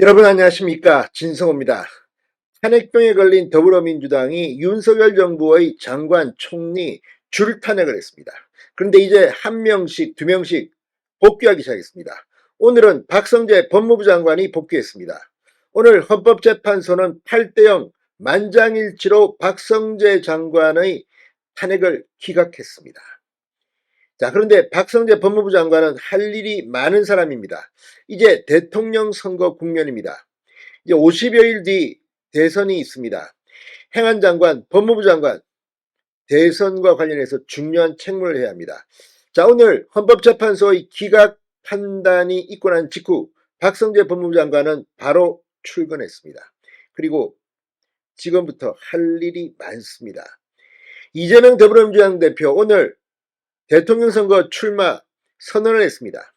여러분 안녕하십니까 진성호입니다. 탄핵병에 걸린 더불어민주당이 윤석열 정부의 장관 총리 줄 탄핵을 했습니다. 그런데 이제 한 명씩 두 명씩 복귀하기 시작했습니다. 오늘은 박성재 법무부 장관이 복귀했습니다. 오늘 헌법재판소는 8대0 만장일치로 박성재 장관의 탄핵을 기각했습니다. 자, 그런데 박성재 법무부 장관은 할 일이 많은 사람입니다. 이제 대통령 선거 국면입니다. 이제 50여일 뒤 대선이 있습니다. 행안 장관, 법무부 장관, 대선과 관련해서 중요한 책무를 해야 합니다. 자, 오늘 헌법재판소의 기각 판단이 있고 난 직후 박성재 법무부 장관은 바로 출근했습니다. 그리고 지금부터 할 일이 많습니다. 이재명 더불어민주당 대표 오늘 대통령 선거 출마 선언을 했습니다.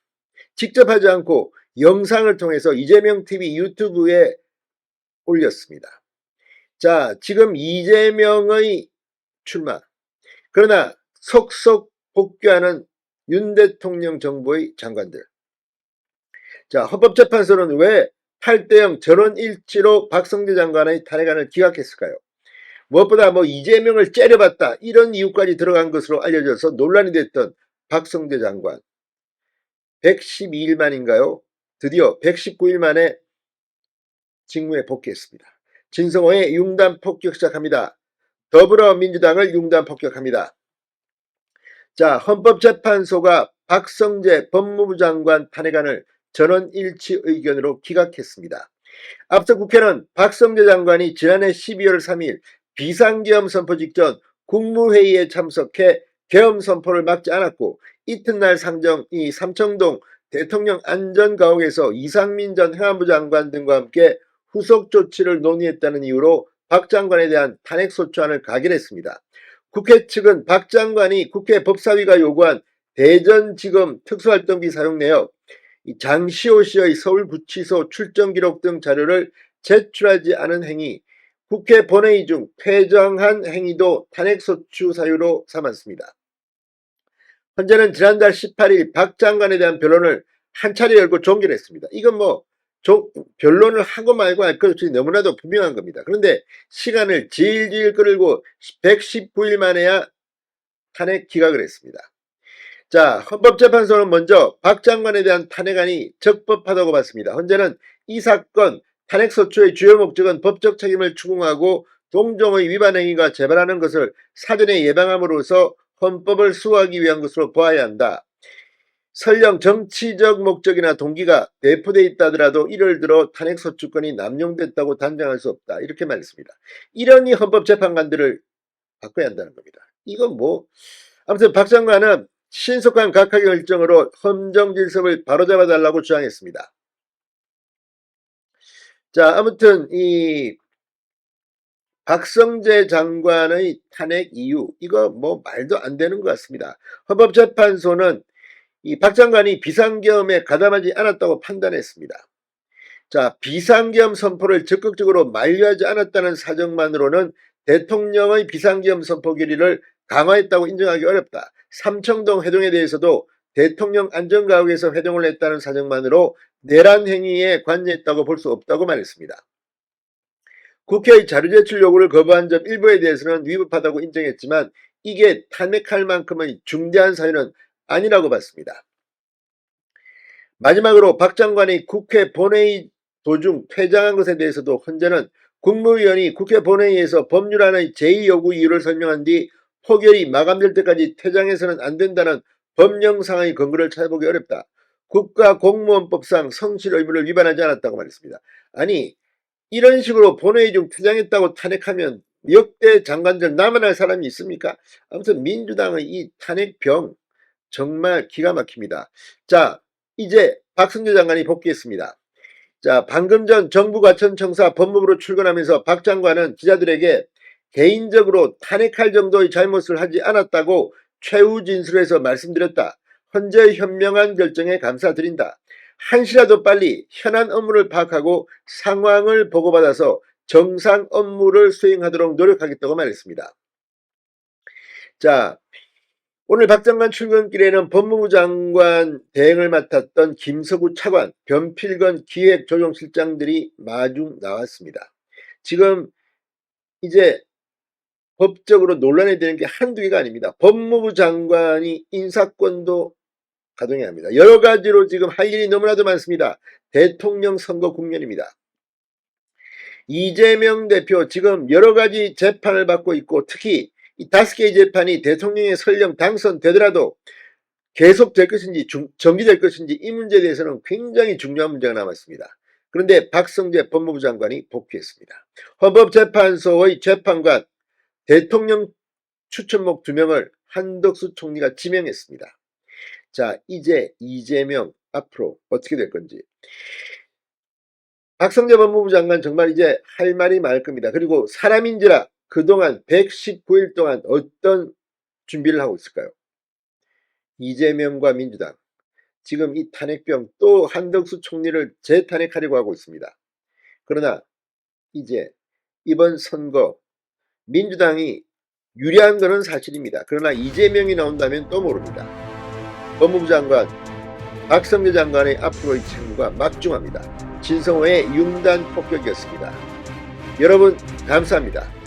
직접 하지 않고 영상을 통해서 이재명 TV 유튜브에 올렸습니다. 자, 지금 이재명의 출마. 그러나 속속 복귀하는 윤 대통령 정부의 장관들. 자, 헌법재판소는 왜 8대0 전원 일치로 박성재 장관의 탄핵안을 기각했을까요? 무엇보다 뭐 이재명을 째려봤다 이런 이유까지 들어간 것으로 알려져서 논란이 됐던 박성재 장관 112일 만인가요? 드디어 119일 만에 직무에 복귀했습니다. 진성호의 융단 폭격 시작합니다. 더불어민주당을 융단 폭격합니다. 자, 헌법재판소가 박성재 법무부 장관 탄핵안을 전원 일치 의견으로 기각했습니다. 앞서 국회는 박성재 장관이 지난해 12월 3일 비상계엄 선포 직전 국무회의에 참석해 계엄 선포를 막지 않았고 이튿날 상정 이 삼청동 대통령 안전가옥에서 이상민 전 행안부 장관 등과 함께 후속 조치를 논의했다는 이유로 박 장관에 대한 탄핵소추안을 가결했습니다. 국회 측은 박 장관이 국회 법사위가 요구한 대전지검 특수활동비 사용 내역, 장시호 씨의 서울구치소 출정 기록 등 자료를 제출하지 않은 행위, 국회 본회의 중 퇴장한 행위도 탄핵소추 사유로 삼았습니다. 현재는 지난달 18일 박 장관에 대한 변론을 한 차례 열고 종결했습니다. 이건 뭐 조, 변론을 하고 말고 할 것이 너무나도 분명한 겁니다. 그런데 시간을 질질 끌고 119일 만에야 탄핵 기각을 했습니다. 자, 헌법재판소는 먼저 박 장관에 대한 탄핵안이 적법하다고 봤습니다. 현재는 이 사건 탄핵소추의 주요 목적은 법적 책임을 추궁하고 동종의 위반 행위가 재발하는 것을 사전에 예방함으로써 헌법을 수호하기 위한 것으로 보아야 한다. 설령 정치적 목적이나 동기가 내포되어 있다 하더라도 이를 들어 탄핵소추권이 남용됐다고 단정할 수 없다. 이렇게 말했습니다. 이러니 헌법재판관들을 바꿔야 한다는 겁니다. 이건 뭐 아무튼 박 장관은 신속한 각하 결정으로 헌정질서를 바로잡아 달라고 주장했습니다. 자, 아무튼 이 박성재 장관의 탄핵 이유 이거 뭐 말도 안 되는 것 같습니다. 헌법재판소는 이 박 장관이 비상계엄에 가담하지 않았다고 판단했습니다. 자, 비상계엄 선포를 적극적으로 만류하지 않았다는 사정만으로는 대통령의 비상계엄 선포 결의를 강화했다고 인정하기 어렵다. 삼청동 회동에 대해서도 대통령 안전가옥에서 회동을 했다는 사정만으로 내란 행위에 관여했다고 볼 수 없다고 말했습니다. 국회의 자료 제출 요구를 거부한 점 일부에 대해서는 위법하다고 인정했지만 이게 탄핵할 만큼의 중대한 사유는 아니라고 봤습니다. 마지막으로 박 장관이 국회 본회의 도중 퇴장한 것에 대해서도 헌재는 국무위원이 국회 본회의에서 법률안의 제2요구 이유를 설명한 뒤 포결이 마감될 때까지 퇴장해서는 안 된다는 법령상의 근거를 찾아보기 어렵다. 국가 공무원법상 성실 의무를 위반하지 않았다고 말했습니다. 아니 이런 식으로 본회의 중 퇴장했다고 탄핵하면 역대 장관들 남아날 사람이 있습니까? 아무튼 민주당의 이 탄핵병 정말 기가 막힙니다. 자 이제 박승재 장관이 복귀했습니다. 자 방금 전 정부 과천청사 법무부로 출근하면서 박 장관은 기자들에게 개인적으로 탄핵할 정도의 잘못을 하지 않았다고 최후 진술에서 말씀드렸다. 현재 현명한 결정에 감사드린다. 한시라도 빨리 현안 업무를 파악하고 상황을 보고받아서 정상 업무를 수행하도록 노력하겠다고 말했습니다. 자, 오늘 박 장관 출근길에는 법무부 장관 대행을 맡았던 김서구 차관, 변필건 기획조정실장들이 마중 나왔습니다. 지금 이제 법적으로 논란이 되는 게 한두 개가 아닙니다. 법무부 장관이 인사권도 가동해야 합니다. 여러 가지로 지금 할 일이 너무나도 많습니다. 대통령 선거 국면입니다. 이재명 대표 지금 여러 가지 재판을 받고 있고 특히 이 다섯 개의 재판이 대통령의 설령 당선되더라도 계속될 것인지 중- 정지될 것인지 이 문제에 대해서는 굉장히 중요한 문제가 남았습니다. 그런데 박성재 법무부 장관이 복귀했습니다. 헌법재판소의 재판관 대통령 추천목 두 명을 한덕수 총리가 지명했습니다. 자, 이제 이재명 앞으로 어떻게 될 건지. 박성재 법무부 장관 정말 이제 할 말이 많을 겁니다. 그리고 사람인지라 그동안 119일 동안 어떤 준비를 하고 있을까요? 이재명과 민주당 지금 이 탄핵병 또 한덕수 총리를 재탄핵하려고 하고 있습니다. 그러나 이제 이번 선거 민주당이 유리한 것은 사실입니다. 그러나 이재명이 나온다면 또 모릅니다. 법무부 장관 박성재 장관의 앞으로의 책무가 막중합니다. 진성호의 융단 폭격이었습니다. 여러분 감사합니다.